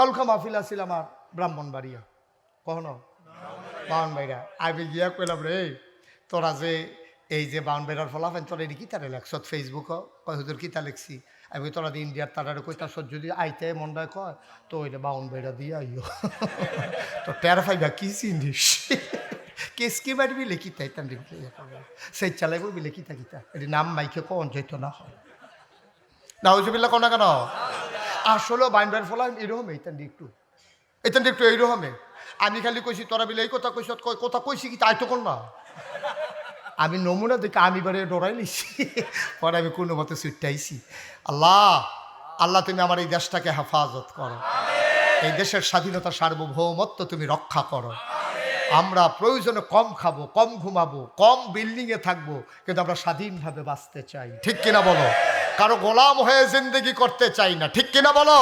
কালকা মাহফিল আছিল আমার ব্রাহ্মণবাড়িয়া কখনো বাউনবাড়িয়া আমি গিয়া কইলাম রে তোরা যে এই যে বাউনবাড়িয়ার ফলাফেন তোরা এটি কিতা লেখছ? ফেসবুক কয় হুজুর কিতা লিখছি? আমি তোরা ইন্ডিয়ার তারারে কই তার যদি আইতে মন্ডায় কয় তো ওইটা বাউনবাড়িয়া দিয়ে আইও তো টের ফাইবা কি চিনিস কেসকে মারবি লেখিতা ইতান সেই চালাইব বিলে কিতা কিতা এটি নাম মাইকে কন যেত না হয়। না হইজবিল্লা কোনা কেন? আসলে বাইনবার ফলাম এরকম এইতান একটু। এইতান একটু এইরকমে আমি খালি কইছি, তোরা বিলে এই কথা কইস কথা কইছি কি তাই তো কোন না? আমি নমুনা দেখে আমি বারে ডরাই নিছি। পরে আমি কোনো মতে সুইটাইছি আল্লাহ আল্লাহ তুমি আমার এই দেশটাকে হেফাজত করো। এই দেশের স্বাধীনতা সার্বভৌমত্ব তুমি রক্ষা করো। আমরা প্রয়োজনে কম খাব, কম ঘুমাবো, কম বিল্ডিংয়ে থাকব, কিন্তু আমরা স্বাধীনভাবে বাঁচতে চাই। ঠিক কিনা বলো? কারও গোলাম হয়ে জিন্দগি করতে চাই না, ঠিক কিনা বলো?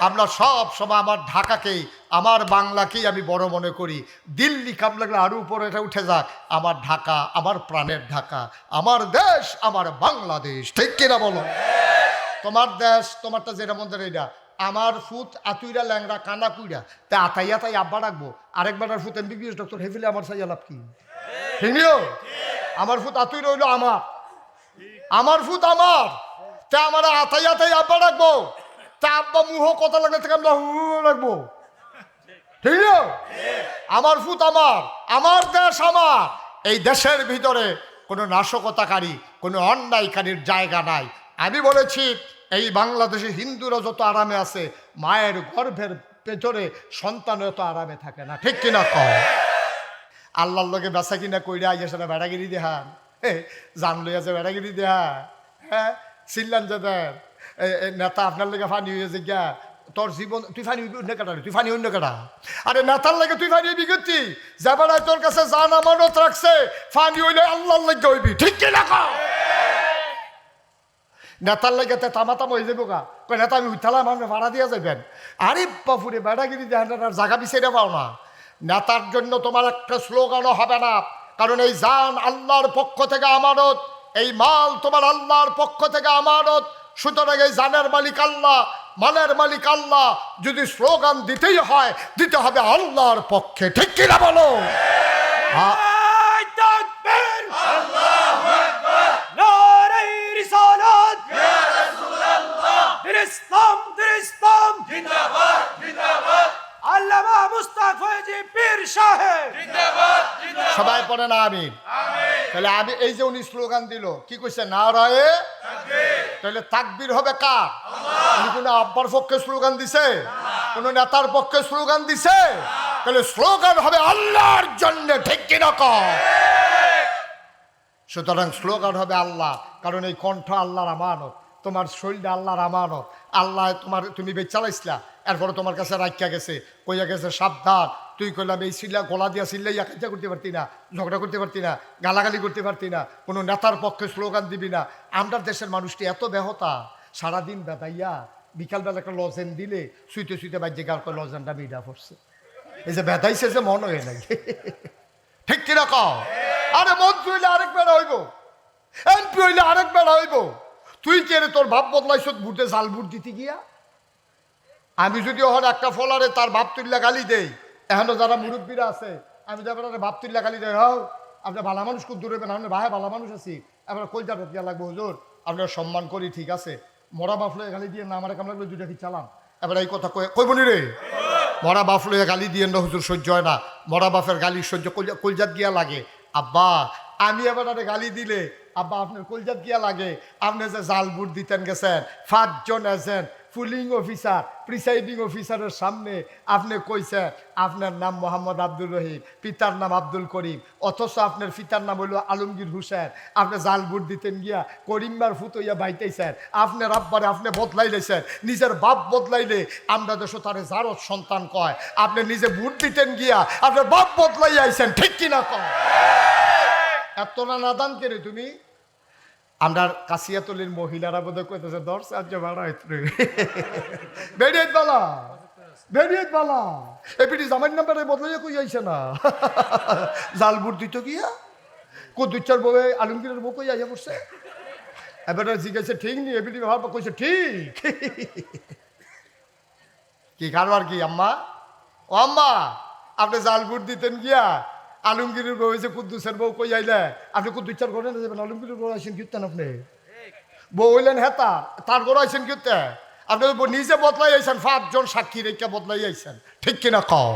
আমরা সব সময় আমার ঢাকাকেই আমার বাংলাকেই আমি বড় মনে করি। দিল্লি কাম লাগলে? আরও উপরে এটা উঠে যাক। আমার ঢাকা, আমার প্রাণের ঢাকা, আমার দেশ, আমার বাংলাদেশ, ঠিক কিনা বলো? তোমার দেশ, তোমারটা যেটা মন্দির এইটা আমার ফুট আতুইরা ল্যাংরা কানা কুইরা তা আতাই আতাই আব্বা রাখব আরেকবার ফুট এমবিবিএস ডক্টর হেফিলে আমার সাই লাভ কি? আমার ফুট আতুই রইল আমার। আমার ফুট আমার। তা আমার আতাই আতাই আব্বা রাখব তা আব্বা মুহ কথা লাগলে থেকে আমরা হু রাখব? আমার ফুট আমার। আমার দেশ আমার। এই দেশের ভিতরে কোনো নাশকতাকারী, কোনো অন্যায়কারীর জায়গা নাই। আমি বলেছি এই বাংলাদেশে হিন্দুরা যত আরামে আছে, মায়ের গর্ভের পেছনে সন্তান এত আরামে থাকে না, ঠিক কিনা কম আল্লাহর লোকে বেচা কিনা কইরা আইয়া সেটা বেড়াগিরি দেহান। জান লইয়া যে বেড়াগিরি দেহা হ্যাঁ চিল্লান যে নেতা আপনার লেগে ফানি হয়ে যে গিয়া, তোর জীবন, তুই ফানি অন্য কাটা তুই ফানি অন্য কাটা আরে নেতার লাগে তুই ফানি হইবি গতি যাবার তোর কাছে জান আমানত রাখছে, ফানি হইলে আল্লাহর লাগে হইবি, ঠিক কিনা কও? নেতার লাগে তে তামাতাম হয়ে যাব গা। কই নেতা, আমি উঠালাম আপনি ভাড়া দিয়ে যাবেন আরে বাপুরে, বেড়াগিরি দেখান জায়গা বিচারে পাও না। নেতার জন্য তোমার একটা স্লোগানও হবে না। কারণ এই জান আল্লাহর পক্ষ থেকে আমানত, এই মাল তোমার আল্লাহর পক্ষ থেকে আমানত। সুতরাং এই জানের মালিক আল্লাহ, মালের মালিক আল্লাহ, যদি স্লোগান দিতেই হয়, দিতে হবে আল্লাহর পক্ষে। ঠিক কিনা বলো? আ- এই তাকবীর নারে রিসালাত দিন ইসলাম দিন ইসলাম জিন্দাবাদ জিন্দাবাদ। আল্লামা মুস্তাফা জি পীর সাহেব। সবাই পড়ে না আমিন? তাহলে আমি এই যে উনি স্লোগান দিল কি কইছে? না রয়ে তাহলে তাকবীর হবে কার? উনি কোনো আব্বার পক্ষে স্লোগান দিছে? কোন নেতার পক্ষে স্লোগান দিছে? তাহলে স্লোগান হবে আল্লাহর জন্য ঠিক কিনা কর সুতরাং স্লোগান হবে আল্লাহ কারণ এই কণ্ঠ আল্লাহর আমানত। তোমার শরীরটা আল্লাহর আমানত। আল্লাহ তোমার, তুমি বেচ চালাইছিলা এরপরে তোমার কাছে রাখিয়া গেছে, কইয়া গেছে, সাবধান, তুই কইলাম এই সিল্লা গলা দিয়া সিল্লাইয়া কাজা করতে পারতি না, ঝগড়া করতে পারতি না, গালাগালি করতে পারতি না, কোনো নেতার পক্ষে স্লোগান দিবি না। আমরা দেশের মানুষটি এত ব্যাহতা সারাদিন বেদাইয়া, বিকালবেলা একটা লজেন দিলে শুইতে শুইতে বাজ্যে গাল করে লজেনটা মিডা পড়ছে। এই যে বেদাইছে যে মন হয়ে নাই। ঠিক কিনা কও? আরে মন্ত্রী হইলে আরেক বেড়া হইব। এমপি হইলে আরেক বেড়া হইব। তুই কে রে তোর ভাব বদলাইছ? বুটে জাল বুট দিতে গিয়া? আমি যদি ওখানে একটা ফলারে তার ভাব তুল্লা গালি দেই, এখনও যারা মুরব্বীরা আছে, আমি যাবার ভাব তুল্লা গালি দেয় হও আপনার ভালো মানুষ খুব দূরে পেন আপনার ভাই ভালো মানুষ আছি, আপনার কলজাটা দিয়া লাগবো হুজুর? আপনার সম্মান করি, ঠিক আছে। মরা বাফলে গালি দিয়ে না, আমার কাম লাগল দুইটা কি চালাম এবার এই কথা কই কইবনি রে? মরা বাপ লইয়া গালি দিয়ে না, হুজুর, সহ্য হয় না। মরা বাপের গালি সহ্য কলজা- কলজাত গিয়া লাগে। আব্বা, আমি এবার গালি দিলে আব্বা, আপনার কলজাত গিয়া লাগে। আপনি যে জাল বুট দিতেন গেছেন, পাঁচজন এজেন্ট, পুলিং অফিসার, প্রিসাইডিং অফিসারের সামনে আপনি কইছেন, আপনার নাম মোহাম্মদ আব্দুল রহিম, পিতার নাম আব্দুল করিম, অথচ আপনার পিতার নাম হইল আলমগীর হুসেন। আপনি জাল বুট দিতেন গিয়া করিমবার ফুতইয়া বাইতেছেন। আপনার আব্বারে আপনি বদলাইলেছেন নিজের বাপ বদলাইলে আমরা দেশ তারে জারত সন্তান কয়, আপনি নিজে বুট দিতেন গিয়া আপনার বাপ বদলাই আইছেন, ঠিক কিনা কয়? এত না নাদান কেরে তুমি? আমরা কাশিয়াতলির মহিলারা বোধহয় কইতেছে দশ সাহায্য ভাড়া বেরিয়ে বালা বেরিয়ে বালা। এপিটি জামাই নাম্বারে বদলাইয়া কই আইছে না? জাল বুট দিত গিয়া কো দুই চার বউ আলমগীরের বউ কই আইয়া পড়ছে? এবার জিজ্ঞাসা, ঠিক নি? এপিটি ভাব কইছে, ঠিক। কি কারবার কি, আম্মা? ও আম্মা, আপনি জাল ভোট দিতেন গিয়া আলমগীরের বউ হয়েছে কুদ্দুসের বউ কই আইলে? আপনি কুদ্দুস চার ঘরে না যাবেন, আলমগীরের বউ আইসেন কিতেন আপনি? বউ হইলেন হেতা, তার ঘরে আইসেন কিতে আপনি নিজে বদলাই আইসেন, পাঁচজন সাক্ষী রেখা বদলাই আইসেন। ঠিক কিনা কও?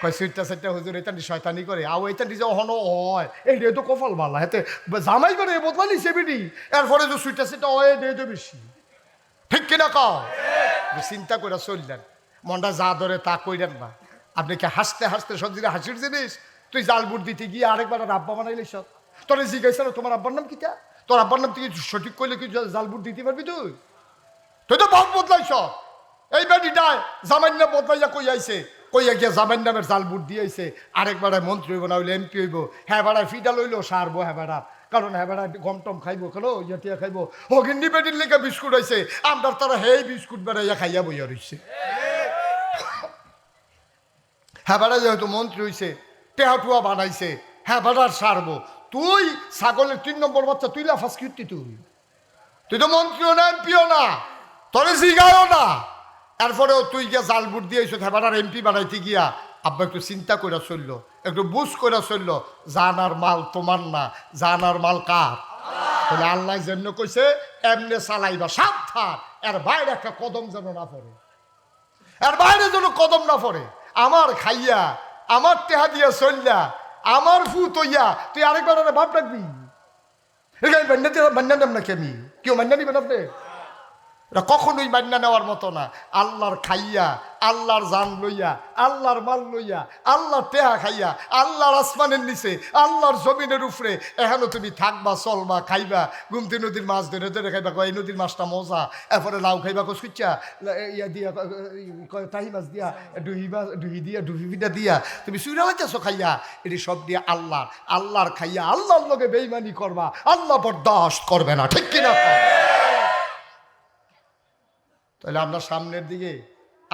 কয় সুইটটা সেটটা হুজুর এটা শয়তানি করে। আও এটা নিজে অহন হয়, এই রে তো কপাল বালা হেতে জামাই করে বদলা নিছে বিডি। এরপরে যে সুইটটা সেটা হয় রে তো বেশি। ঠিক কিনা কও? চিন্তা করে চললেন। মনটা যা ধরে তা কইলেন না। আপনি কি হাসতে হাসতে সব জিনিস হাসির জিনিস? তুই জাল বুট দিতে গিয়ে আরেকবার আর আব্বা বানাইলে সব। তোর জিজ্ঞাসা তোমার আব্বার নাম কিটা তোর আব্বার নাম তুই সঠিক করলে কি জাল বুট দিতে পারবি তুই? তুই তো বহুত বদলাইছ এই বেটিটায় জামান্য বদলাইয়া কই আইছে? কইয়া গিয়া জামাইন নামের জাল বুট দিয়ে আইছে। আরেকবার মন্ত্রী হইব না হইলে এমপি হইব। হ্যাঁ বেড়ায় ফিডা লইলো, সারবো হ্যাঁ বেড়া কারণ হ্যাঁ বেড়া গম টম খাইবো, খেলো, ইয়া খাইবো। হগিন্নি বেটির লেগে বিস্কুট হইছে আমরার তারা হেই বিস্কুট বেড়াইয়া খাইয়া বইয়া রইছে। হ্যাঁ বেড়া যেহেতু মন্ত্রী হইছে টেহাটুয়া বানাইছে। হ্যাঁ বেড়ার সারবো। তুই ছাগলের তিন নম্বর বাচ্চা, তুই লাফাস কীর্তি তুই। তুই তো মন্ত্রীও না, এমপিও না। তোরে জিগায়ও না। এরপরেও তুই গিয়া জাল বুট দিয়েছ হেবাটার এমপি বানাইতে গিয়া আব্বা একটু চিন্তা করে চলল, একটু বুঝ করে চলল জানার মাল তোমার না জানার মাল কার? তাহলে আল্লাহ জন্য কইছে, এমনে চালাইবা, সাবধান। এর বাইরে একটা কদম যেন না পড়ে। এর বাইরে যেন কদম না পড়ে। আমার খাইয়া আমার টেহা দিয়া চললা, আমার ফু তৈয়া তুই আরেকবার বাপ দিয়ে মান্না নেব নাকি আমি? কেউ মান্না নিবেন আপনি এটা কখনোই মান্না নেওয়ার মতো না আল্লাহর খাইয়া, আল্লাহর জান লইয়া, আল্লাহর মাল লইয়া, আল্লাহর টেহা খাইয়া, আল্লাহর আসমানের নিচে, আল্লাহর জমিনের উপরে এখানে তুমি থাকবা, চলবা, খাইবা, গুমতি নদীর মাছ ধরে ধরে খাইবা, কয়, এই নদীর মাছটা মজা, এরপরে লাউ খাইবা কো সুচ্চা ইয়া দিয়া, কয় তাহি মাছ দিয়া, ডুহি মাছ, ডুহি দিয়া, ডুহি পিঠা দিয়া, তুমি সুইরা লাইতেছো খাইয়া এটি সব দিয়ে আল্লাহ আল্লাহর খাইয়া, আল্লাহর লগে বেইমানি করবা, আল্লাহ বরদাস্ত করবে না, ঠিক কিনা? তাহলে আমরা সামনের দিকে,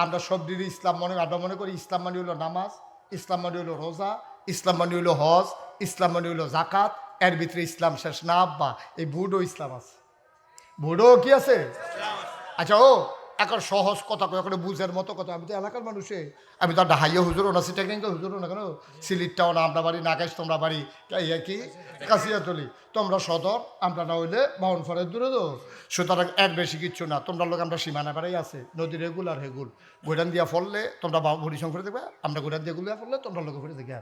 আমরা সব দিকে ইসলাম মনে, আমরা মনে করি ইসলাম মানি হলো নামাজ, ইসলাম মানে হলো রোজা, ইসলাম মানি হলো হজ, ইসলাম মানে হলো জাকাত এর ভিতরে ইসলাম শেষ না, আব্বা, এই বুডো ইসলাম আছে। বুডো কি আছে? আচ্ছা ও এখন সহজ কথা কয়, এখন বুঝের মতো কথা। আমি তো এলাকার মানুষে। আমি তো ডাহাইয়া হুজুরও না সিটাকিংকে হুজুরও না কেন? সিলিটটাও না, আমরা বাড়ি, নাকাশ তোমরা বাড়ি। ইয়া কি কাশিয়াতলি। তোমরা সদর, আমরা না হইলে বাউন ফরের দূরে তো সুতরাং এর বেশি কিচ্ছু না। তোমরা লোক আমরা সীমানা বেড়াই আছে। নদী রেগুল আর হেগুল গোডান দিয়া ফললে তোমরা ভরি সংখ্যা দেখবে। আমরা গোডান দিয়ে গুলিয়া ফললে তোমরা লোক ফিরে দেখে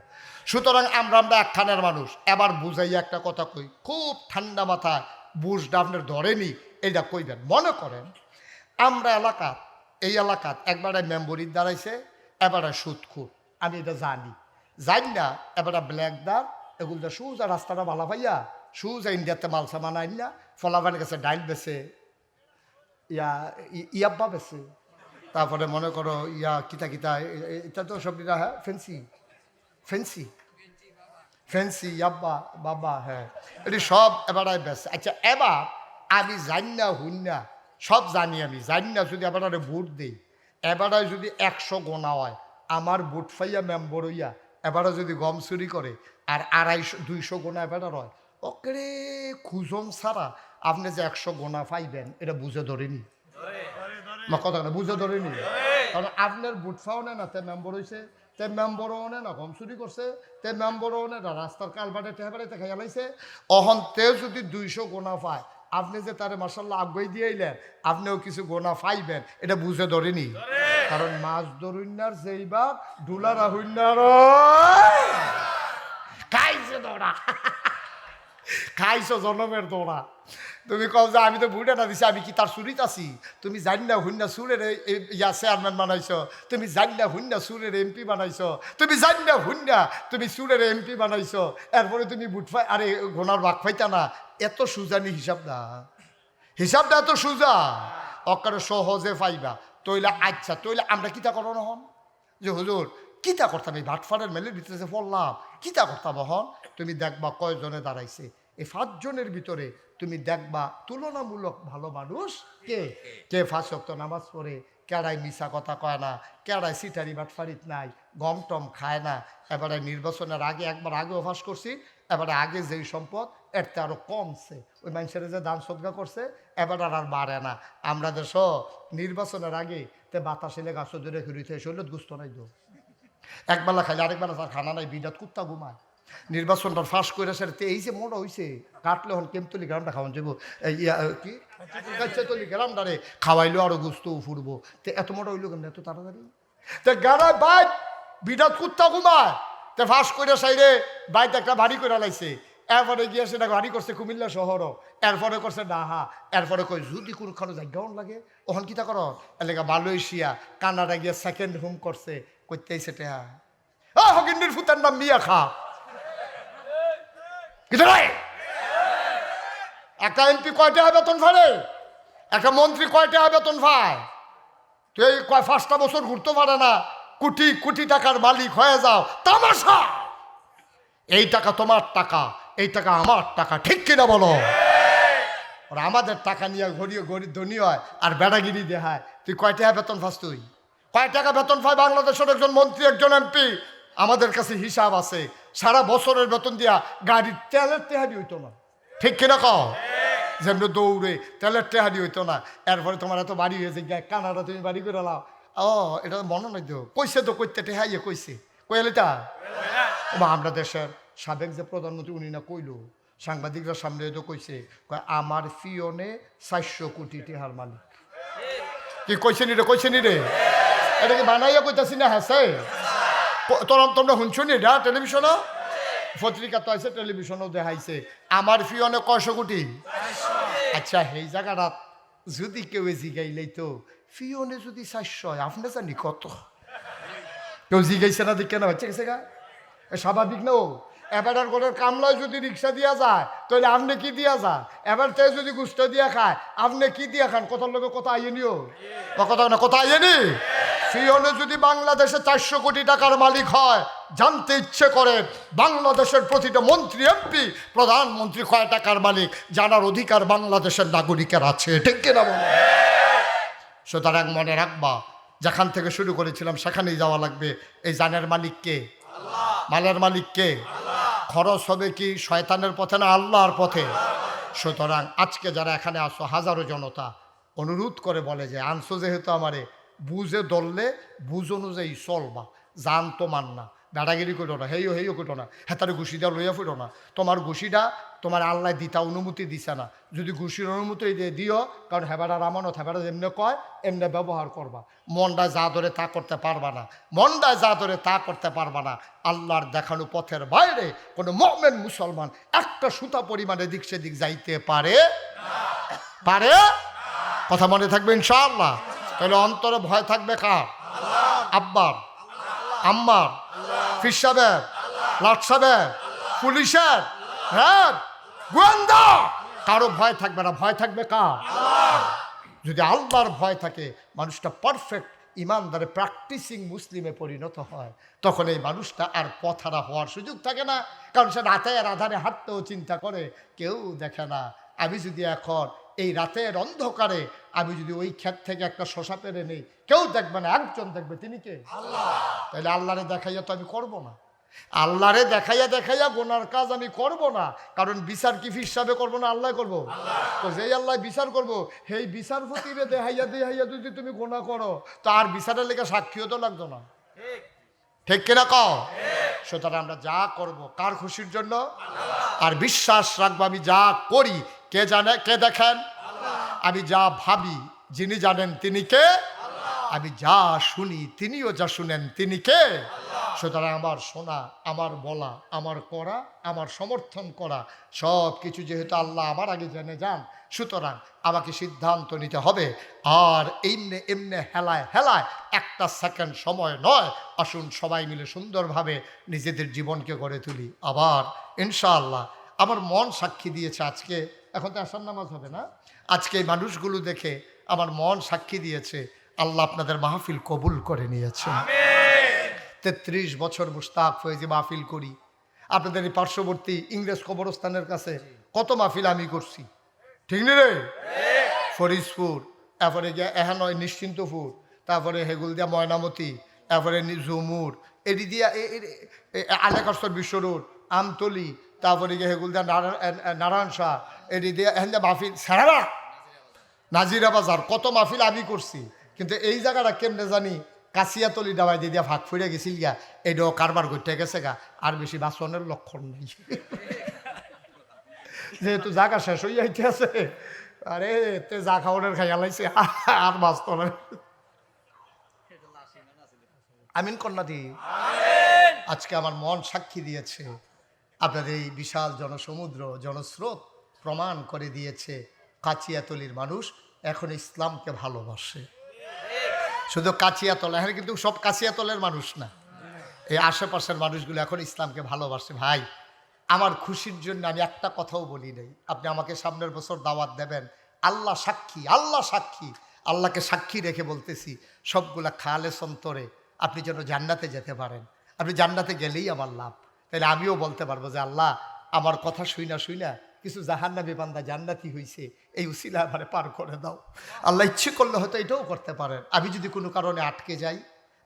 সুতরাং আমরা আমরা একখানের মানুষ। এবার বুঝাইয়া একটা কথা কই। খুব ঠান্ডা মাথা বুঝটা আপনার ধরেনি। এইটা কইবেন। মনে করেন আমরা এলাকাত এই এলাকাত একবারে মেম্বরির দাঁড়াইছে এবারে সুদখুর আমি এটা জানি। জানি না এবারে ব্ল্যাক দার এগুলো সুজা রাস্তাটা ভালো পাইয়া, সুজা ইন্ডিয়াতে মাল সামান আইন না ফলাবানের কাছে ডাইল বেছে, ইয়া ইয়াব্বা বেছে। তারপরে মনে করো, ইয়া, কিতা কিতা এটা তো সব হ্যাঁ ফেন্সি। ফেন্সি? ফেন্সি, ইয়াব্বা, বাবা হ্যাঁ। এটি সব এবারে বেছে। আচ্ছা এবার আমি জানি না, হুন না সব জানি আমি, জানি না যদি এবারে ভোট দিই। এবারে যদি একশো গোনা হয়, আমার ভোট ফাইয়া মেম্বর হইয়া এবারে যদি গম চুরি করে আর আড়াইশো, দুইশো গোনা এবারে হয় ওকে খুঁজম ছাড়া আপনি যে একশো গোনা পাইবেন, এটা বুঝে ধরেনি। কথা না, বুঝে ধরেনি। কারণ আপনার বুট ফাও নেই না, তে মেম্বর হয়েছে তে মেম্বরও নে না, গম চুরি করছে, তে মেম্বরও নে না, রাস্তার কালবাটে টেহাবাড়ে তে খাইয়া লাইছে। অহন তেও যদি দুইশো গোনা পায় আপনি যে তারে মাসাল্লাহ আগুয়ে দিয়ে আইলেন, আপনিও কিছু গোনা পাইবেন, এটা বুঝে ধরেনি। কারণ মাছ ধরুন্যার যেইবার ডুলারা হইন্যার কাইছে দৌড়া। খাইছো জনমের দৌড়া। তুমি কও যে আমি তো বুড়ে না দিছি, আমি কি তার চুরিত আছি? তুমি জানি না হুন্না সুরের ইয়া চেয়ারম্যান বানাইছো। তুমি জানি না হুন্না সুরের এমপি বানাইছো। তুমি জানি না হুন্না তুমি সুরের এমপি বানাইছো। এরপরে তুমি বুটফাই আরে, ঘোনার বাঘ ফাইতা না। এত সুজানি হিসাব না হিসাবটা এত সুজা। অকারে সহজে পাইবা তইলা আচ্ছা তইলা আমরা কিতা করো না হন যে হুজুর, কিতা করতাম? এই ভাটফাড়ের মেলের ভিতরে পড়লাম, কিতা করতাম হন তুমি দেখবা কয়জনে দাঁড়াইছে। এই পাঁচজনের ভিতরে তুমি দেখবা তুলনামূলক ভালো মানুষ কে? কে? ফাঁস শক্ত নামাজ পড়ে কেড়াই মিশা কথা কয় না কেড়াই সিটারি বাটফারিত নাই গম টম খায় না এবারে নির্বাচনের আগে একবার আগে অভ্যাস করছি এবারে আগে যেই সম্পদ এর তে আরও কমছে। ওই মানুষের যে দান সদগা করছে এবার আর আর বাড়ে না। আমরা দেশ নির্বাচনের আগে তে বাতাসে লেগা সদরে ঘুরিতে শরীর গুস্ত নাই দো একবেলা খাইলে আরেকবেলা তার খানা নাই বিরাট কুত্তা ঘুমায়। নির্বাচনটা ফাঁস করে সেটা এই যে মোড়া হইছে কাটলে হন কেমতলি গ্রামটা খাওয়ান যাব। ইয়া, কি? কাচ্চাতলি গ্রামটা রে খাওয়াইলো আরও গুস্ত ফুরবো। তে এত মোটা হইল কেন এত তাড়াতাড়ি? তে গাড়ায় বাইক বিরাট কুত্তা ঘুমায়। তে ফাঁস করে সাইরে বাইক একটা ভারী করে লাইছে। এরপরে গিয়ে সেটা গাড়ি করছে কুমিল্লা শহরও। এরপরে করছে ডাহা এরপরে কই যদি কোনখানে জায়গাও লাগে ওখান কিতা কর? এলাকা মালয়েশিয়া কানাডা গিয়ে সেকেন্ড হোম করছে। করতেই সেটা ও হকিন্ডির ফুতার নাম মিয়া খা। একটা এমপি কয়টা বেতন ফাড়ে একটা মন্ত্রী কয়টা বেতন পায় তুই এই কয় পাঁচটা বছর ঘুরতে পারে না, কোটি কোটি টাকার মালিক হয়ে যাও, তামাশা! এই টাকা তোমার টাকা, এই টাকা আমার টাকা, ঠিক কিনা বলো? আমাদের টাকা নিয়ে ঘড়িয়ে গরিব ধনী হয় আর বেড়াগিরি দেখায়। তুই কয় টাকা বেতন পাস তুই? কয় টাকা বেতন পায় বাংলাদেশের একজন মন্ত্রী, একজন এমপি? আমাদের কাছে হিসাব আছে। সারা বছরের বেতন দিয়া গাড়ির তেলের তেহারি হইতো না। ঠিক কিনা কও? যেমনি দৌড়ে তেলের টেহারি হইতো না। এরপরে তোমার এত বাড়ি হয়েছে কানাডা তুমি বাড়ি করে লাও। ও, এটা মনে নাই তো। কইছে তো, কইতে টেহাইয়ে কইছে। কইলেটা বা আমরা দেশের সাবেক যে প্রধানমন্ত্রী, উনি না কইলো, সাংবাদিকরা সামনে তো কইছে আমার ফিওনে চারশো কোটি টেহার মালিক। কি কইছে নি রে, কইছে নি রে? এটা কি বানাইয়া কইতাছি না হ্যাঁ তোরা তোমরা শুনছো নি? এটা টেলিভিশনও পত্রিকা তো আছে টেলিভিশনও দেখাইছে। আমার ফিওনে কয়শো কোটি? আচ্ছা সেই জায়গাটা যদি কেউ জিগাইলেই তো ফিওনে যদি চারশো আপনি জানি কত? কেউ জিগাইছে না, দেখে না হচ্ছে গেছে গা? স্বাভাবিক না ও? এবার আর করে কামলায় যদি রিক্সা দিয়া যায়, তাহলে আপনি কি দিয়া যা এবার তে যদি গুস্ত দিয়া খায়, আপনি কি দিয়া খান? কথার লোকে কথা আইয়ে নিও। কথা না, কথা আইয়ে নি? ফিওনে যদি বাংলাদেশে চারশো কোটি টাকার মালিক হয় জানতে ইচ্ছে করে বাংলাদেশের প্রতিটা মন্ত্রী এমপি প্রধানমন্ত্রী কয় টাকার মালিক? জানার অধিকার বাংলাদেশের নাগরিকের আছে ঠিক কিনা বলো? সুতরাং মনে রাখবা যেখান থেকে শুরু করেছিলাম সেখানেই যাওয়া লাগবে। এই জানের মালিককে মালের মালিককে খরচ হবে কি শয়তানের পথে না আল্লাহর পথে? সুতরাং আজকে যারা এখানে আসো হাজারো জনতা অনুরোধ করে বলে যে আনছো যেহেতু আমারে বুঝে ধরলে বুঝ অনুযায়ী চলবা, জান তো মান না। দাদাগিরি করো না, হেইও হেইও করো না হেতারে ঘুষিটা লইয়া ফুটো না। তোমার ঘুষিটা তোমার আল্লাহ দিতা অনুমতি দিছে না। যদি ঘুষির অনুমতি দিয়ে দিও কারণ হেবারা রামানত হেবারা যেমনি কয়, এমনি ব্যবহার করবা মনটা যা ধরে তা করতে পারবা না মনটা যা ধরে তা করতে পারবা না আল্লাহর দেখানো পথের বাইরে কোনো মমেন মুসলমান একটা সুতা পরিমাণে দিক সেদিক যাইতে পারে? পারে? কথা মনে থাকবে ইনশাআল্লাহ। তাহলে অন্তরে ভয় থাকবে কার? আব্বার। আম্মার। ফির সাহেবের লাট সাহেবের পুলিশের। হ্যাঁ? গোয়েন্দা! কারও ভয় থাকবে না। ভয় থাকবে কার? যদি আল্লাহর ভয় থাকে, মানুষটা পারফেক্ট ইমানদারে প্র্যাকটিসিং মুসলিমে পরিণত হয়, তখন এই মানুষটা আর পথারা হওয়ার সুযোগ থাকে না। কারণ সে রাতের আধারে হাঁটতেও চিন্তা করে, কেউ দেখে না। আমি যদি এখন এই রাতের অন্ধকারে আমি যদি ওই ক্ষেত থেকে একটা শশা পেরে নেই কেউ দেখবে না একজন দেখবে। তিনি কে? তাহলে আল্লাহরে দেখাইয়া তো আমি করব না। আল্লাহরে দেখাইয়া দেখাইয়া গোনার কাজ আমি করব না। কারণ বিচার কি হিসাবে করব না আল্লাহ করব? তো যেই আল্লাহ বিচার করব সেই বিচার ফতিরে দেখাইয়া দেখাইয়া যদি তুমি গোনা করো তো আর বিচারের লেগে সাক্ষীও তো লাগতো না। ঠিক। কিনা কও? সুতরাং আমরা যা করব কার খুশির জন্য? আর বিশ্বাস রাখব, আমি যা করি, কে জানে, কে দেখেন? আমি যা ভাবি, যিনি জানেন তিনি কে? আমি যা শুনি, তিনিও যা শুনেন, তিনি কে? সুতরাং আমার শোনা, আমার বলা, আমার করা, আমার সমর্থন করা, সব কিছু যেহেতু আল্লাহ আমার আগে জেনে যান, সুতরাং আমাকে সিদ্ধান্ত নিতে হবে। আর এমনে এমনে হেলায় হেলায় একটা সেকেন্ড সময় নয়, আসুন সবাই মিলে সুন্দরভাবে নিজেদের জীবনকে গড়ে তুলি। আবার ইনশাআল্লাহ আমার মন সাক্ষী দিয়েছে আজকে। এখন তো আসার নামাজ হবে না? আজকে এই মানুষগুলো দেখে আমার মন সাক্ষী দিয়েছে, আল্লাহ আপনাদের মাহফিল কবুল করে নিয়েছেন তেত্রিশ বছর মুস্তাক ফয়েজি মাহফিল করি। আপনাদের এই পার্শ্ববর্তী ইংরেজ কবরস্থানের কাছে কত মাহফিল আমি করছি? ঠিক নি রে? ফরিদপুর এরপরে গিয়ে এহানয় নিশ্চিন্তপুর, তারপরে হেগুল দিয়া ময়নামতি, তারপরে ঝুমুর, এটি দিয়া এ- বিশ্ব রোড, আমতলি, তারপরে গিয়ে হেগুল দিয়া নারায়ণ নারায়ণ শাহ, এটি দিয়া দিয়া মাহফিল সারা নাজিরা বাজার, কত মাহফিল আমি করছি? কিন্তু এই জায়গাটা কেমনে জানি কাছিয়াতলি ডাবাই দিয়ে দিয়া ভাগ ফুড়ে গেছিল গিয়া এইটাও কারবার করতে গেছে গা আর বেশি বাসনের লক্ষণ নেই। যেহেতু জাগা শেষ হয়ে যাইতে আছে। আরে তে যা খাওয়ানোর খাইয়া লাইছে আর বাঁচত না আমিন কন্যাদি। আজকে আমার মন সাক্ষী দিয়েছে। আপনাদের এই বিশাল জনসমুদ্র, জনস্রোত প্রমাণ করে দিয়েছে কাচিয়াতলির মানুষ এখন ইসলামকে ভালোবাসে। শুধু কাচিয়াতল এখানে কিন্তু সব কাচিয়াতলের মানুষ না। এই আশেপাশের মানুষগুলো এখন ইসলামকে ভালোবাসে। ভাই, আমার খুশির জন্য আমি একটা কথাও বলি নাই। আপনি আমাকে সামনের বছর দাওয়াত দেবেন। আল্লাহ সাক্ষী আল্লাহ সাক্ষী। আল্লাহকে সাক্ষী রেখে বলতেছি, সবগুলা খালে সন্তরে আপনি যেন জান্নাতে যেতে পারেন। আপনি জান্নাতে গেলেই আমার লাভ। তাহলে আমিও বলতে পারব যে, আল্লাহ, আমার কথা শুই না শুই না কিছু জাহান্নাবি বান্দা জান্নাতি হইছে, এই উসিলা আমারে পার করে দাও। আল্লাহ ইচ্ছে করলে হয়তো এটাও করতে পারেন। আমি যদি কোনো কারণে আটকে যাই,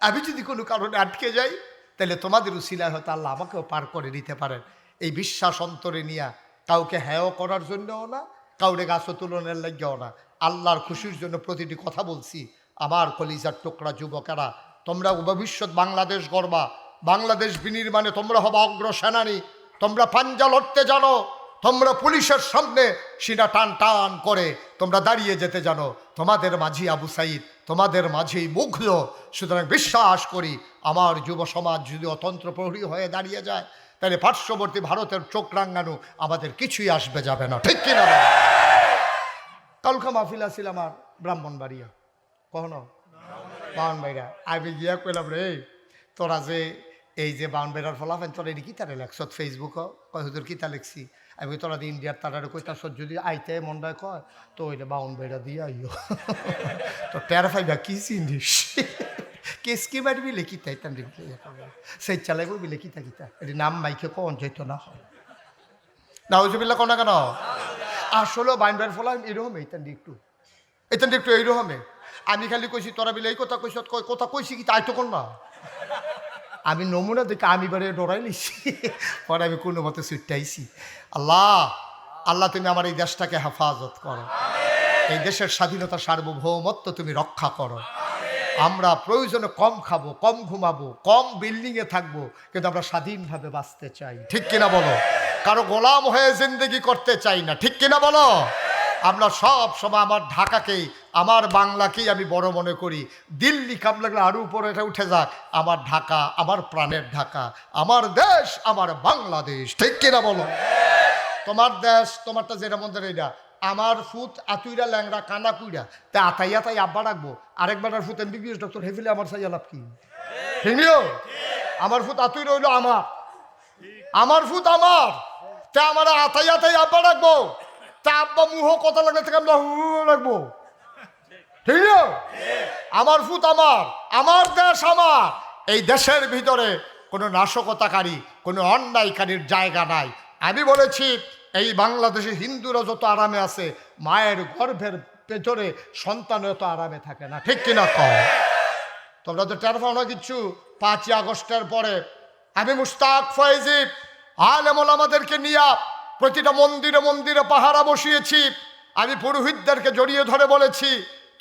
আমি যদি কোনো কারণে আটকে যাই, তাহলে তোমাদের উসিলায় হয়তো আল্লাহ আমাকেও পার করে নিতে পারেন। এই বিশ্বাস অন্তরে নিয়া কাউকে হ্যাও করার জন্যও না, কাউরে গাছ তুলনের লাগেও না। আল্লাহর খুশির জন্য প্রতিটি কথা বলছি। আমার কলিজার টুকরা যুবকেরা, তোমরা ভবিষ্যৎ বাংলাদেশ গড়বা। বাংলাদেশ বিনির্মাণে তোমরা হবা অগ্র সেনানী তোমরা পাঞ্জা লড়তে জানো। তোমরা পুলিশের সামনে সিনা টান টান করে তোমরা দাঁড়িয়ে যেতে জানো। তোমাদের মাঝি আবু সাইদ, তোমাদের মাঝেই মুগ্ধ। সুতরাং বিশ্বাস করি, আমার যুব সমাজ যদি অতন্ত্র প্রহরী হয়ে দাঁড়িয়ে যায়, তাহলে পার্শ্ববর্তী ভারতের চোখ রাঙ্গানো আমাদের কিছুই আসবে যাবে না। ঠিক কিনা? কালকা মাহফিল আসিল আমার ব্রাহ্মণবাড়িয়া। কখনো? বাউনবাড়িয়া আমি গিয়া কইলাম, রে, তোরা যে এই যে বাউনবাড়িয়ার ফলাফেন তোরা এটি কিতা লেখছত ফেসবুক কয়, হুজুর কিতা লিখছি। আমি তোরা ইন্ডিয়ার তারারে কই তার যদি আইতে মন্ডায় কয়, তো ওইটা বাউনবাড়িয়া দিয়ে আইও। তো টের ফাইবা কি চিনিস কেসকি মারবি লেখিতা ইতান সেই চালাইব বিলে কিতা কিতা? এটি নাম মাইকে কন যেত না হয়। না হজুবিল্লা কোনা কেন? আসলে বাইনবার ফলা এরকম এইতান একটু। এইতান একটু এইরকমে আমি খালি কইছি, তোরা বিলে এই কথা কইস কথা কইছি কি তাই তো কোন না? আমি নমুনা দেখে আমি বারে ডরাই লিছি পরে আমি কোনো মতে ছুটাইছি আল্লাহ আল্লাহ তুমি আমার এই দেশটাকে হেফাজত করো। এই দেশের স্বাধীনতা সার্বভৌমত্ব তুমি রক্ষা করো। আমরা প্রয়োজনে কম খাব কম ঘুমাবো কম বিল্ডিংয়ে থাকব কিন্তু আমরা স্বাধীনভাবে বাঁচতে চাই। ঠিক কিনা বলো? কারও গোলাম হয়ে জিন্দগি করতে চাই না। ঠিক কিনা বলো? আমরা সব সময় আমার ঢাকাকেই আমার বাংলাকেই আমি বড় মনে করি। দিল্লি কাম লাগলে আরও উপরে এটা উঠে যাক। আমার ঢাকা, আমার প্রাণের ঢাকা। আমার দেশ, আমার বাংলাদেশ। ঠিক কিনা বলো? তোমার দেশ, তোমারটা যেটা মন্দির এইটা। আমার ফুট আতুইরা ল্যাংরা কানা কুইরা। তা আতাইয়া তাই আব্বা রাখব আরেকবার ফুট এমবিবিএস ডক্টর হেফিলে আমার সাইয়া লাভ কি? আমার ফুট আতুই রইল আমার। আমার ফুট আমার। তা আমার আতাইয়া তাই আব্বা রাখব তা আব্বা মুহ কথা লাগলে থেকে আমরা রাখব আমার ফুট আমার আমার দেশ আমার। এই দেশের ভিতরে কোনো নাশকতাকারী, কোনো অন্যায়কারীর জায়গা নাই। আমি বলেছি, এই বাংলাদেশে হিন্দুরা যত আরামে আছে, মায়ের গর্ভের পেছনে সন্তান এত আরামে থাকে না। ঠিক কিনা কম তোমরা তো টের পাও না কিচ্ছু? পাঁচই আগস্টের পরে আমি মুস্তাক ফয়েজিব, আলেমল আমাদেরকে নিয়ে প্রতিটা মন্দিরে মন্দিরে পাহারা বসিয়েছি। আমি পুরোহিতদেরকে জড়িয়ে ধরে বলেছি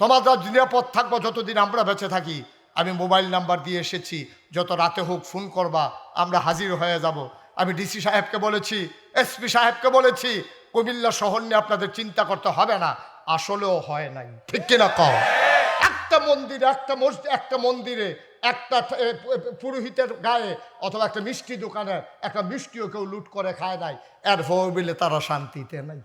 তোমাদের নিরাপদ থাকব যতদিন আমরা বেঁচে থাকি। আমি মোবাইল নাম্বার দিয়ে এসেছি, যত রাতে হোক ফোন করবা, আমরা হাজির হয়ে যাব। আমি ডিসি সাহেবকে বলেছি, এসপি সাহেবকে বলেছি, কুমিল্লা শহর নিয়ে আপনাদের চিন্তা করতে হবে না, আসলেও হয় নাই। ঠিক কিনা কও? একটা মন্দিরে, একটা মসজিদ, একটা মন্দিরে, একটা পুরোহিতের গায়ে অথবা একটা মিষ্টি দোকানে একটা মিষ্টিও কেউ লুট করে খায় নাই। এর বিলে তারা শান্তিতে নাই।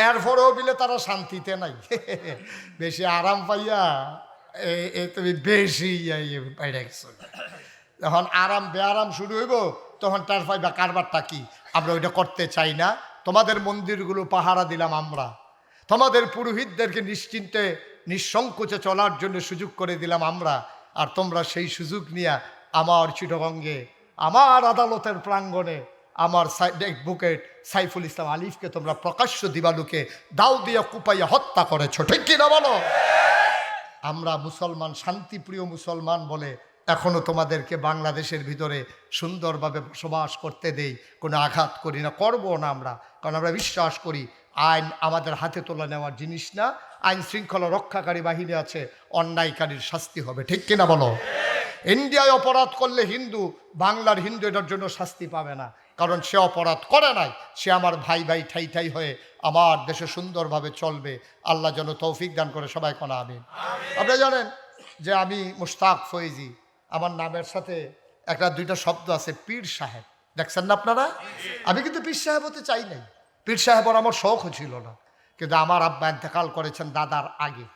এর ফলেও বিলে তারা শান্তিতে নাই। বেশি আরাম পাইয়া এ- তুমি বেশি গেছো। যখন আরাম, বেআরাম শুরু হইব, তখন তার পাইবা কারবারটা কি? আমরা ওইটা করতে চাই না। তোমাদের মন্দিরগুলো পাহারা দিলাম আমরা। তোমাদের পুরোহিতদেরকে নিশ্চিন্তে, নিঃসংকোচে চলার জন্য সুযোগ করে দিলাম আমরা। আর তোমরা সেই সুযোগ নিয়ে আমার চিটগঙ্গে, আমার আদালতের প্রাঙ্গণে আমার বুকেট সাইফুল ইসলাম আলিফকে তোমরা প্রকাশ্য দিবালুকে দাও দিয়ে কুপাইয়া হত্যা করেছ। ঠিক কিনা বলো? আমরা মুসলমান, শান্তিপ্রিয় মুসলমান বলে এখনও তোমাদেরকে বাংলাদেশের ভিতরে সুন্দরভাবে বসবাস করতে দেই, কোনো আঘাত করি না, করব না আমরা। কারণ আমরা বিশ্বাস করি, আইন আমাদের হাতে তোলা নেওয়ার জিনিস না, আইন শৃঙ্খলা রক্ষাকারী বাহিনী আছে, অন্যায়কারীর শাস্তি হবে। ঠিক কিনা বলো? ইন্ডিয়ায় অপরাধ করলে হিন্দু, বাংলার হিন্দু এটার জন্য শাস্তি পাবে না। কারণ সে অপরাধ করে নাই সে আমার ভাই ভাই ঠাই ঠাই হয়ে আমার দেশে সুন্দরভাবে চলবে। আল্লাহ যেন তৌফিক দান করে সবাই কোনা আমিন। আপনারা জানেন যে আমি মুশতাক ফয়েজি। আমার নামের সাথে একটা দুইটা শব্দ আছে পীর সাহেব। দেখছেন না আপনারা? আমি কিন্তু পীর সাহেব হতে চাই নাই। পীর সাহেবর আমার শখও ছিল না। কিন্তু আমার আব্বা ইন্তেকাল করেছেন দাদার আগে।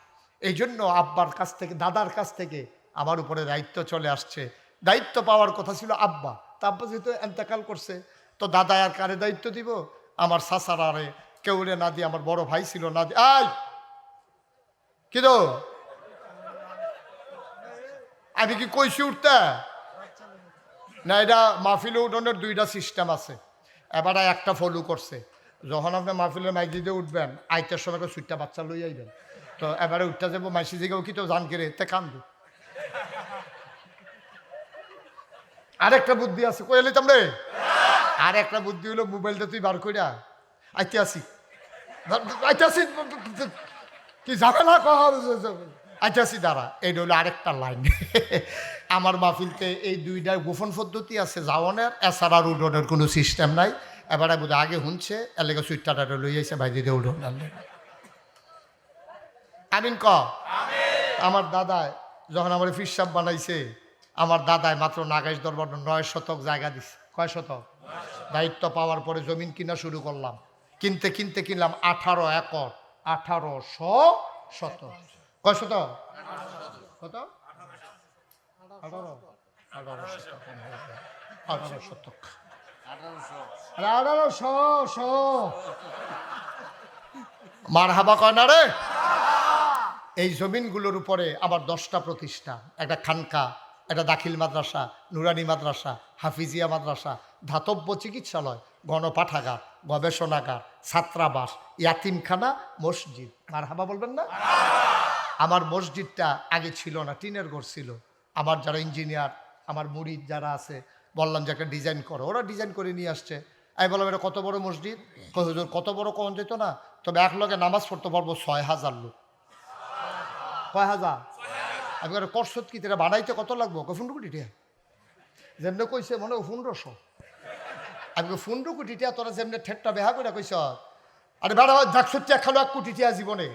এই জন্য আব্বার কাছ থেকে দাদার কাছ থেকে আমার উপরে দায়িত্ব চলে আসছে। দায়িত্ব পাওয়ার কথা ছিল আব্বা। তা আব্বা যেহেতু এন্তেকাল করছে তো দাদা আর কারে দায়িত্ব দিব? আমার সাসার আরে কেউরে না দিয়ে আমার বড় ভাই ছিল না দিয়ে আয়! কি আমি কি কইছি উঠতে? না, এটা মাহফিলে উঠোনের দুইটা সিস্টেম আছে। এবারে একটা ফলো করছে। যখন আপনি মাহফিলের মাইজিদে উঠবেন, আইতের সময় সুইটটা বাচ্চা লই আইবেন। তো এবারে উঠতে যাব, মাইসি দিকেও কি তো জান কেড়ে তে কান্দু। আরেকটা বুদ্ধি আছে, কই এলিতাম রে? আর একটা বুদ্ধি হলো মোবাইলটা তুই বার কইরা আইতে আসি। আইতে আসি কি যাবে না কহা আইতে আসি দাঁড়া এইটা হলো আরেকটা লাইন। আমার মাহফিলতে এই দুইটা গোপন পদ্ধতি আছে যাওয়ানের এছাড়া উডনের কোনো সিস্টেম নাই। এবারে বোধ আগে শুনছে এর লেগে সুইটটা লই আইছে ভাই দিদি উডন আমিন ক? আমার দাদায় যখন আমার ফিরসাব বানাইছে আমার দাদায় মাত্র নাগাইশ দরবার নয় শতক জায়গা দিছে। কয় শতক? দায়িত্ব পাওয়ার পরে জমিন কিনা শুরু করলাম। কিনতে কিনতে কিনলাম আঠারো একর, আঠারোশো শতক কয় শতক কত? আঠারো। আঠারো শতক আঠারো আঠারোশো মার হাবা কয় না রে? এই জমিনগুলোর উপরে আবার দশটা প্রতিষ্ঠান একটা খানকা, একটা দাখিল মাদ্রাসা, নুরানি মাদ্রাসা, হাফিজিয়া মাদ্রাসা ধাতব্য চিকিৎসালয়, গণপাঠাগার, গবেষণাগার, ছাত্রাবাস, ইয়াতিমখানা, মসজিদ। আর হাবা বলবেন না? আমার মসজিদটা আগে ছিল না, টিনের ঘর ছিল। আমার যারা ইঞ্জিনিয়ার, আমার মুরিদ যারা আছে, বললাম যে একটা ডিজাইন করো। ওরা ডিজাইন করে নিয়ে আসছে। আমি বললাম, এটা কত বড় মসজিদ? হুজুর, কত বড় কম যেত না? তবে এক লগে নামাজ পড়তে পারব ছয় হাজার লোক। কয় হাজার? আমি করে করসত কি? তেরা বানাইতে কত লাগবো? কয়, পনেরো কোটি টিয়া যেমনি কইছে, মনে হয় পনেরোশো। আমি পনেরো কোটি টিয়া তোরা যেমনি ঠেটটা বেহা করে কইস আরে বেড়া দেখছ টিয়া খালো এক জীবনে।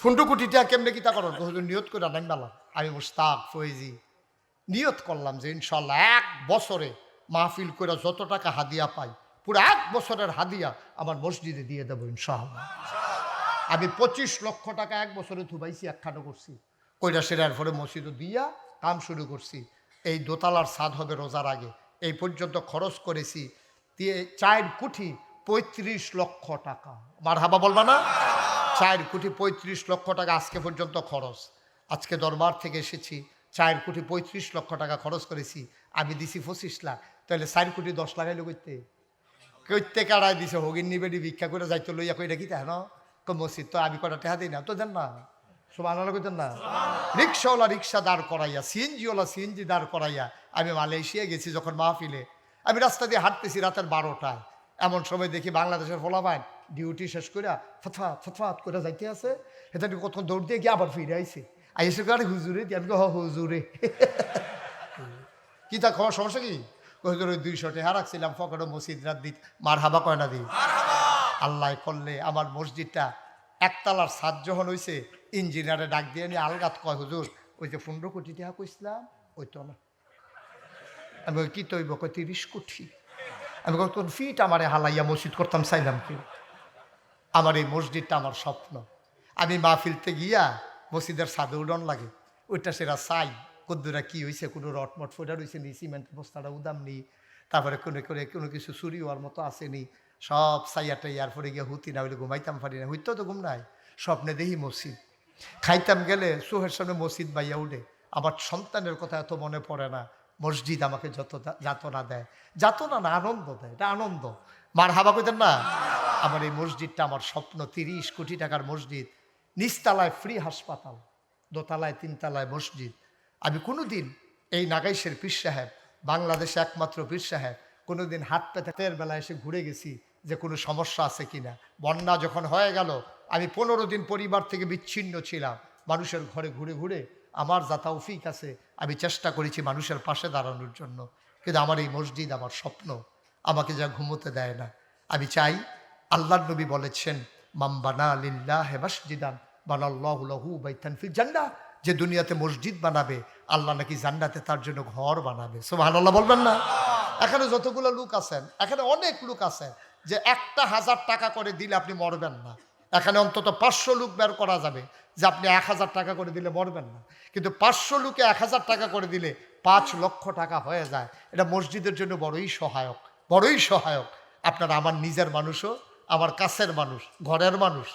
পনেরো কোটি টিয়া কেমনে কিতা করো? নিয়ত করে নাম পেলাম আমি মুস্তাক ফৈজি। নিয়ত করলাম যে ইনশাল্লাহ এক বছরে মাহফিল করে যত টাকা হাদিয়া পাই, পুরো এক বছরের হাদিয়া আমার মসজিদে দিয়ে দেবো, ইনশাআল্লাহ। আমি পঁচিশ লক্ষ টাকা এক বছরে থুবাইছি একখানো করছি। কইরা সেরার পরে মসজিদও দিয়া কাম শুরু করছি। এই দোতলার স্বাদ হবে রোজার আগে। এই পর্যন্ত খরচ করেছি দিয়ে চার কোটি পঁয়ত্রিশ লক্ষ টাকা। মার হাবা বলবা না? চার কোটি পঁয়ত্রিশ লক্ষ টাকা আজকে পর্যন্ত খরচ। আজকে দরবার থেকে এসেছি, চার কোটি পঁয়ত্রিশ লক্ষ টাকা খরচ করেছি। আমি দিছি পঁচিশ লাখ, তাহলে চার কোটি দশ লাখ লাগাইলো করতে কইতে কাড়াই দিছে? হগিন নিবেদি ভিক্ষা করে যাইতে, লইয়া কইরা কি তাই, ন? কই মসজিদ তো আমি কটা টেহা দিই না, তো দেন না। সব আনারা কইতেন না। রিক্সাওয়ালা রিক্সা দাঁড় করাইয়া, সিএনজিওয়ালা সিএনজি দাঁড় করাইয়া, আমি মালয়েশিয়া গেছি যখন মাহফিলে। আমি রাস্তা দিয়ে হাঁটতেছি রাতের বারোটায়। এমন সময় দেখি বাংলাদেশের ফলাফাইন ডিউটি শেষ করে ফতফাত ফতফাত করে যাইতে আছে। এটা কত দৌড় দিয়ে গিয়ে আবার ফিরে আইছে। আইসে করে হুজুরে দিয়ে আমি হ হুজুরে। কি তা খাওয়ার সমস্যা কি? হুজুর ওই দুইশো টাকা রাখছিলাম ফকরে মসজিদ রাত দিত। মার হাবা কয় না দি? আল্লাহ করলে আমার মসজিদটা একতলার সাত যখন হয়েছে ইঞ্জিনিয়ারে ডাক দিয়ে নিয়ে আলগাত কয় হুজুর ওই যে পনেরো কোটি টাকা কইছিলাম ওই তো না। আমি কি তৈব? কয়, তিরিশ কোটি আমি তোর ফিট আমারে হালাইয়া মসজিদ করতাম, চাইলাম কি? আমার এই মসজিদটা আমার স্বপ্ন। আমি মা মাহফিলতে গিয়া মসজিদের সাদে উডন লাগে। ওইটা সেরা চাই। কদ্দুরা কি হয়েছে কোনো রটমট ফোটা রয়েছে নি? সিমেন্ট বস্তাটা উদাম নি? তারপরে কোনো করে কোনো কিছু চুরি হওয়ার মতো আসেনি সব সাইয়া ইয়ার পরে গিয়ে হুতি না হইলে ঘুমাইতাম পারি না। হইতো তো ঘুম নাই। স্বপ্নে দেখি মসজিদ। খাইতাম গেলে চোখের সামনে মসজিদ বাইয়া উঠে। আমার সন্তানের কথা এত মনে পড়ে না। মসজিদ আমাকে যত যাতনা দেয়। যাতনা না, আনন্দ দেয়। এটা আনন্দ। মার হাবা কইতেন না? আমার এই মসজিদটা আমার স্বপ্ন। তিরিশ কোটি টাকার মসজিদ। নিচতলায় ফ্রি হাসপাতাল, দোতলায়, তিনতলায় মসজিদ। আমি কোনোদিন এই নাগাইশের পীর সাহেব, বাংলাদেশে একমাত্র পীর সাহেব, কোনোদিন হাত পেতে বেলায় এসে ঘুরে গেছি যে কোনো সমস্যা আছে কিনা। বন্যা যখন হয়ে গেল, আমি পনেরো দিন পরিবার থেকে বিচ্ছিন্ন ছিলাম। মানুষের ঘরে ঘুরে ঘুরে আমার যা তৌফিক আছে আমি চেষ্টা করেছি মানুষের পাশে দাঁড়ানোর জন্য, কিন্তু আমার এই মসজিদ আমার স্বপ্ন, আমাকে যা ঘুমোতে দেয় না। আমি চাই আল্লাহ নবী বলেছেন মাম্বানা লিল্লাহ মসজিদান বানাল্লাহু বাইতান ফিল জান্নাহ। যে দুনিয়াতে মসজিদ বানাবে, আল্লাহ নাকি জান্নাতে তার জন্য ঘর বানাবে। সুবহানাল্লাহ বলবেন না? এখানে যতগুলো লোক আছেন, এখানে অনেক লোক আছেন যে একটা হাজার টাকা করে দিলে আপনি মরবেন না। এখানে অন্তত পাঁচশো লোক বের করা যাবে, যে আপনি এক হাজার টাকা করে দিলে মরবেন না। কিন্তু পাঁচশো লোকে এক হাজার টাকা করে দিলে পাঁচ লক্ষ টাকা হয়ে যায়। এটা মসজিদের জন্য বড়ই সহায়ক বড়ই সহায়ক। আপনারা আমার নিজের মানুষও, আমার কাছের মানুষ, ঘরের মানুষ,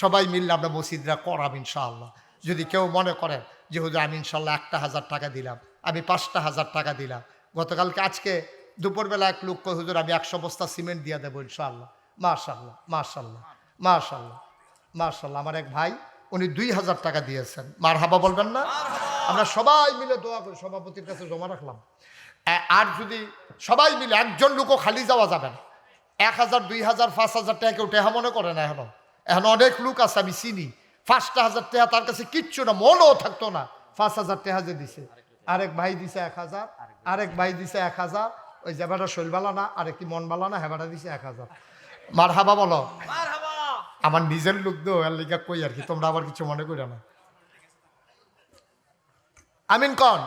সবাই মিললে আমরা মসজিদরা করাম ইনশাআল্লাহ। যদি কেউ মনে করেন যে, হুজুর, আমি ইনশাল্লাহ একটা হাজার টাকা দিলাম, আমি পাঁচটা হাজার টাকা দিলাম। গতকালকে, আজকে দুপুরবেলা এক লোক হুজুর, আমি একশো বস্তা সিমেন্ট দিয়ে দেবো ইনশাআল্লাহ। মাশাল্লাহ মাশাল্লাহ মাশাল্লাহ মাশাল্লাহ আমার এক ভাই উনি দুই হাজার টাকা দিয়েছেন। মার হাবা বলবেন না? আমরা সবাই মিলে দোয়া করি সভাপতির কাছে জমা রাখলাম। আর যদি সবাই মিলে একজন লোকও খালি যাওয়া যাবে না। এক হাজার দুই হাজার পাঁচ হাজার টাকা কেউ টেহা মনে করে না এখনও। এখন অনেক লোক আছে আমি চিনি। পাঁচটা হাজার টাকা তার কাছে কিচ্ছু না মনও থাকতো না। পাঁচ হাজার টাকা যে দিছে। আরেক ভাই দিছে এক হাজার আরেক ভাই দিছে এক হাজার। ওই জায়গাটা শৈলবালা না আরেক কি মন না হেবাটা দিছে এক হাজার। মার হাবা বলো আমার নিজের লোক দো এর লিগা কই আর কি? তোমরা আবার কিছু মনে করো না আমিন কন?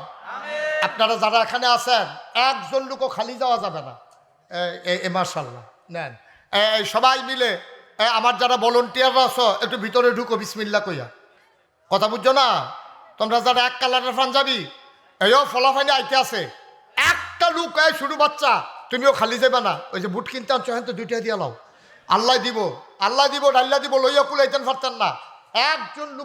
আপনারা যারা এখানে আছেন, একজন লোকও খালি যাওয়া যাবে না। এ- মার্শাল্লাহ নেন। সবাই মিলে আমার যারা ভলন্টিয়াররা আছো, একটু ভিতরে ঢুকো বিসমিল্লা কইয়া। কথা বুঝছ না? তোমরা যারা এক কালারের পাঞ্জাবি এইও ফলাফাইনে আইতে আছে। একটা লোক শুরু বাচ্চা, তুমিও খালি যাবে না। ওই যে বুট কিনতে আনছো হ্যাঁ তো দুইটা দিয়ে লাও। আল্লাহ দিব আল্লাহ দিব ডাল্লা দিব লইয়া কুলাইতেন পারতেন না। একজন